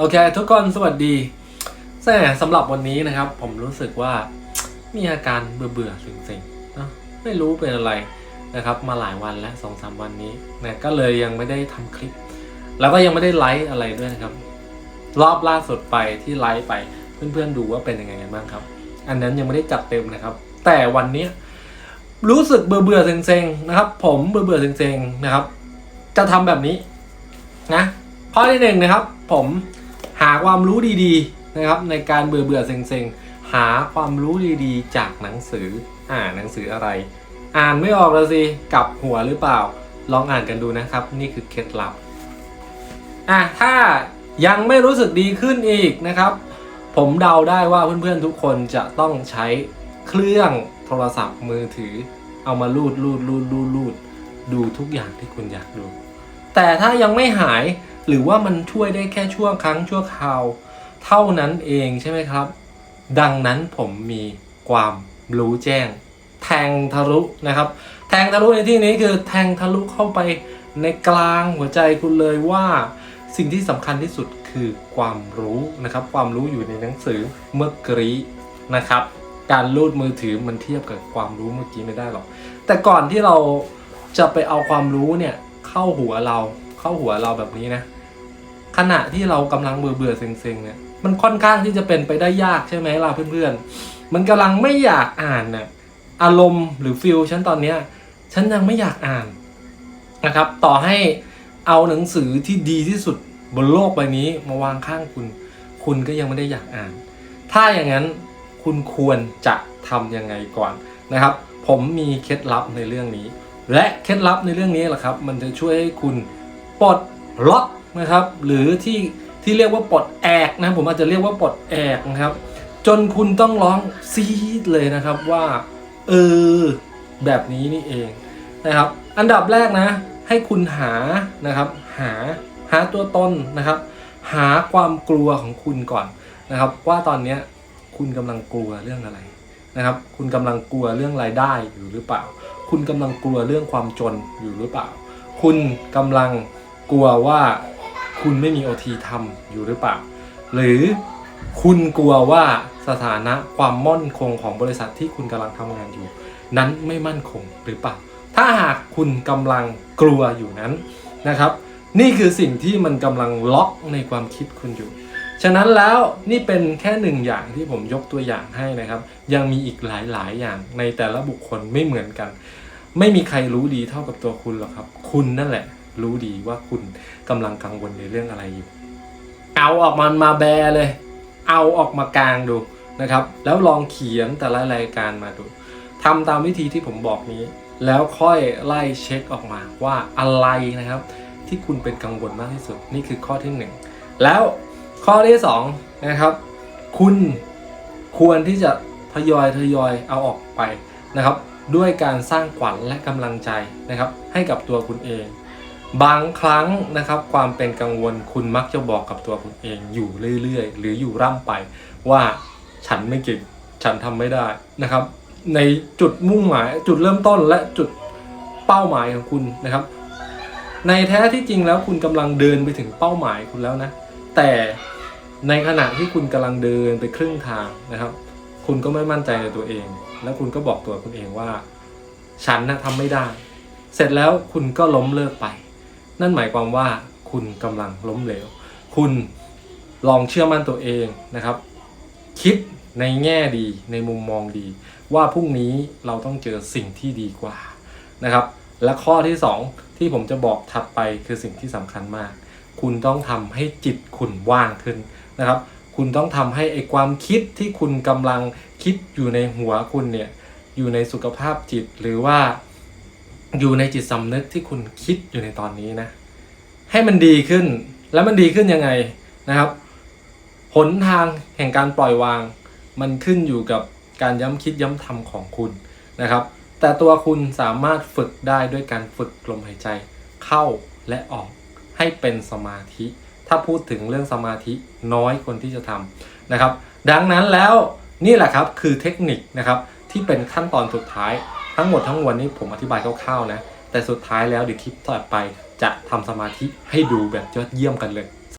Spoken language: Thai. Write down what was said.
โอเค ทุกคนสวัสดีแต่สำหรับวันนี้นะครับ ผมรู้สึกว่ามีอาการเบื่อเบื่อๆเซ็งๆนะไม่รู้เป็นอะไรนะครับ มาหลายวันแล้วสองสามวันนี้นะก็เลยยังไม่ได้ทำคลิป แล้วก็ยังไม่ได้ไลฟ์อะไรด้วยนะครับ รอบล่าสุดไปที่ไลฟ์ไปเพื่อนๆดูว่าเป็นยังไงกันบ้างครับ อันนั้นยังไม่ได้จัดเต็มนะครับ แต่วันนี้รู้สึกเบื่อเบื่อๆเซ็งๆนะครับ ผมเบื่อเบื่อๆเซ็งๆนะครับ จะทำแบบนี้นะข้อที่หนึ่งนะครับ ผม หาความรู้ดีๆนะครับในการเบื่อเบื่อๆเซ็งๆ หาความรู้ดีๆ จากหนังสืออ่านหนังสืออะไร อ่านไม่ออกแล้วสิกลับหัวหรือเปล่า ลองอ่านกันดูนะครับ นี่คือเคล็ดลับอะถ้ายังไม่รู้สึกดีขึ้นอีกนะครับ ผมเดาได้ว่าเพื่อนๆทุกคนจะต้องใช้เครื่องโทรศัพท์มือถือ เอามาลูดลูดลูดลูดลูดดูทุกอย่างที่คุณอยากดู แต่ถ้ายังไม่หาย หรือว่ามันช่วยได้แค่ชั่วครั้งชั่วคราว เท่านั้นเองใช่ไหมครับ ดังนั้นผมมีความรู้แจ้ง แทงทะลุนะครับ แทงทะลุในที่นี้คือแทงทะลุเข้าไปในกลางหัวใจคุณเลยว่าสิ่งที่สำคัญที่สุดคือความรู้นะครับ ความรู้อยู่ในหนังสือเมื่อกี้นะครับ การลูดมือถือมันเทียบกับความรู้เมื่อกี้ไม่ได้หรอก แต่ก่อนที่เราจะไปเอาความรู้เนี่ยเข้าหัวเราเข้าหัวเราแบบนี้นะ ขณะที่เรากำลังเบื่อเบื่อๆเซ็งๆเนี่ยมันค่อนข้างที่จะเป็นไปได้ยากใช่ไหมล่ะเพื่อนๆ มันกำลังไม่อยากอ่านน่ะอารมณ์หรือฟิลฉันตอนเนี้ยฉันยังไม่อยากอ่านนะครับ ต่อให้เอาหนังสือที่ดีที่สุดบนโลกใบนี้มาวางข้างคุณ คุณก็ยังไม่ได้อยากอ่าน ถ้าอย่างนั้นคุณควรจะทำยังไงก่อนนะครับ ผมมีเคล็ดลับในเรื่องนี้ และเคล็ดลับในเรื่องนี้แหละครับ มันจะช่วยให้คุณปลดล็อก นะครับ หรือที่ที่เรียกว่าปลดแอกนะผมอาจจะเรียกว่าปลดแอกนะครับ จนคุณต้องร้องซีดเลยนะครับว่า เออ แบบนี้นี่เองนะครับ อันดับแรกนะ ให้คุณหานะครับ หาหาตัวตนนะครับ หาความกลัวของคุณก่อนนะครับ ว่าตอนนี้คุณกำลังกลัวเรื่องอะไรนะครับ คุณกำลังกลัวเรื่องรายได้อยู่หรือเปล่า คุณกำลังกลัวเรื่องความจนอยู่หรือเปล่า คุณกำลังกลัวว่า คุณไม่มีโอทีทำอยู่หรือเปล่า หรือคุณกลัวว่าสถานะความมั่นคงของบริษัทที่คุณกำลังทำงานอยู่ นั้นไม่มั่นคงหรือเปล่า ถ้าหากคุณกำลังกลัวอยู่นั้นนะครับ นี่คือสิ่งที่มันกำลังล็อกในความคิดคุณอยู่ ฉะนั้นแล้วนี่เป็นแค่หนึ่งอย่างที่ผมยกตัวอย่างให้นะครับ ยังมีอีกหลายๆ อย่างในแต่ละบุคคลไม่เหมือนกัน ไม่มีใครรู้ดีเท่ากับตัวคุณหรอกครับ คุณนั่นแหละ รู้ดีว่าคุณกำลังกังวลในเรื่องอะไรอยู่ เอาออกมามาแบเลย เอาออกมากลางดูนะครับ แล้วลองเขียนแต่ละรายการมาดูทำตามวิธีที่ผมบอกนี้ แล้วค่อยไล่เช็คออกมาว่าอะไรนะครับ ที่คุณเป็นกังวลมากที่สุดนี่คือข้อที่หนึ่งแล้วข้อที่สองนะครับ คุณควรที่จะทยอยทยอยเอาออกไปนะครับ ด้วยการสร้างขวัญและกำลังใจนะครับ ให้กับตัวคุณเอง บางครั้งนะครับความเป็นกังวลคุณมักจะบอกกับตัวคุณเองอยู่เรื่อยๆ หรืออยู่ร่ำไปว่าฉันไม่เก่งฉันทำไม่ได้นะครับ ในจุดมุ่งหมายจุดเริ่มต้นและจุดเป้าหมายของคุณนะครับ ในแท้ที่จริงแล้วคุณกำลังเดินไปถึงเป้าหมายคุณแล้วนะ แต่ในขณะที่คุณกำลังเดินไปครึ่งทางนะครับ คุณก็ไม่มั่นใจในตัวเอง แล้วคุณก็บอกตัวคุณเองว่า ฉันนะทำไม่ได้ เสร็จแล้วคุณก็ล้มเลิกไป นั่นหมายความว่าคุณกำลังล้มเหลว คุณลองเชื่อมั่นตัวเองนะครับ คิดในแง่ดีในมุมมองดี ว่าพรุ่งนี้เราต้องเจอสิ่งที่ดีกว่านะครับ และข้อที่สองที่ผมจะบอกถัดไปคือสิ่งที่สำคัญมาก คุณต้องทำให้จิตคุณว่างขึ้นนะครับ คุณต้องทำให้ไอความคิดที่คุณกำลังคิดอยู่ในหัวคุณเนี่ยอยู่ในสุขภาพจิตหรือว่า อยู่ในจิตสำนึกที่คุณคิดอยู่ในตอนนี้นะ ให้มันดีขึ้นแล้วมันดีขึ้นยังไงนะครับหนทางแห่งการปล่อยวาง มันขึ้นอยู่กับการย้ำคิดย้ำทำของคุณนะครับ แต่ตัวคุณสามารถฝึกได้ด้วยการฝึกลมหายใจ เข้าและออกให้เป็นสมาธิ ถ้าพูดถึงเรื่องสมาธิน้อยคนที่จะทำนะครับ ดังนั้นแล้วนี่แหละครับคือเทคนิคนะครับที่เป็นขั้นตอนสุดท้าย ทั้งหมดทั้งมวลนี้ผมอธิบายคร่าวๆนะ แต่สุดท้ายแล้วเดี๋ยวคลิปต่อไปจะทำสมาธิให้ดูแบบยอดเยี่ยมกันเลย